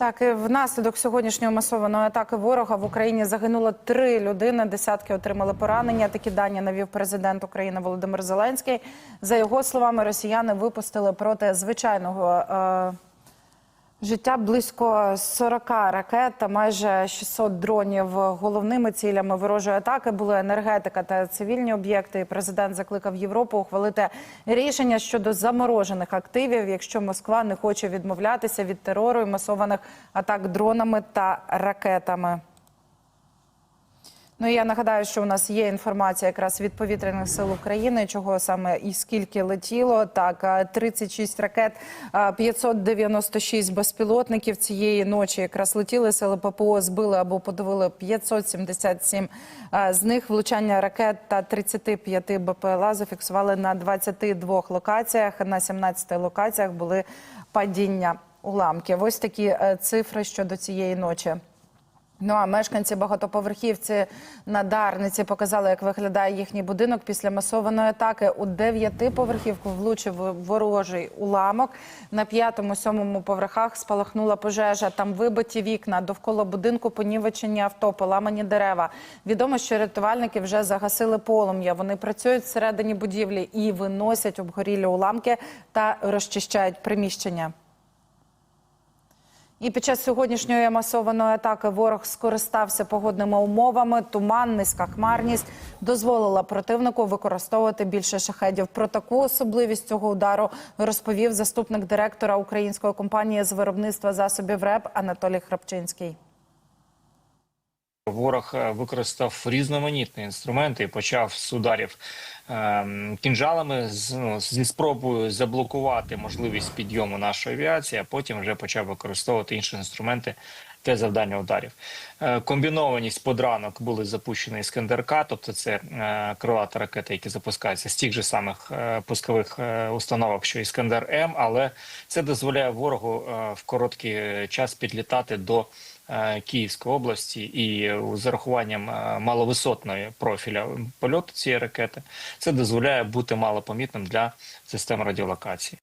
Так, і внаслідок сьогоднішньої масованої атаки ворога в Україні загинуло три людини, десятки отримали поранення. Такі дані навів президент України Володимир Зеленський. За його словами, росіяни випустили проти звичайного е, життя близько 40 ракет та майже 600 дронів. Головними цілями ворожої атаки були енергетика та цивільні об'єкти. Президент закликав Європу ухвалити рішення щодо заморожених активів, якщо Москва не хоче відмовлятися від терору і масованих атак дронами та ракетами. Ну я нагадаю, що у нас є інформація якраз від повітряних сил України, чого саме і скільки летіло. Так, е, 36 ракет, е, 596 безпілотників цієї ночі якраз летіли. Сили ППО збили або подавили 577 е, з них. Влучання ракет та 35 БПЛА зафіксували на 22 локаціях. На 17 локаціях були падіння уламків. Ось такі е, цифри щодо цієї ночі. Ну а мешканці багатоповерхівці на Дарниці показали, як виглядає їхній будинок після масованої атаки. У дев'ятиповерхівку влучив ворожий уламок. На п'ятому, сьомому поверхах спалахнула пожежа. Там вибиті вікна, довкола будинку понівечені авто, поламані дерева. Відомо, що рятувальники вже загасили полум'я. Вони працюють всередині будівлі і виносять обгорілі уламки та розчищають приміщення. І під час сьогоднішньої масованої атаки ворог скористався погодними умовами. Туман, низька хмарність дозволила противнику використовувати більше шахедів. Про таку особливість цього удару розповів заступник директора української компанії з виробництва засобів РЕП Анатолій Храпчинський. Ворог е, використав різноманітні інструменти і почав з ударів ем, кінжалами з, ну, зі спробою заблокувати можливість підйому нашої авіації, а потім вже почав використовувати інші інструменти для завдання ударів. Е, комбінованість подранок були запущені Іскандер-К, тобто це е, крилата ракети, які запускаються з тих же самих е, пускових установок, що Іскандер М, але це дозволяє ворогу в короткий час підлітати до Київської області і з зарахуванням е, маловисотної профіля польоту цієї ракети це дозволяє бути малопомітним для систем радіолокації.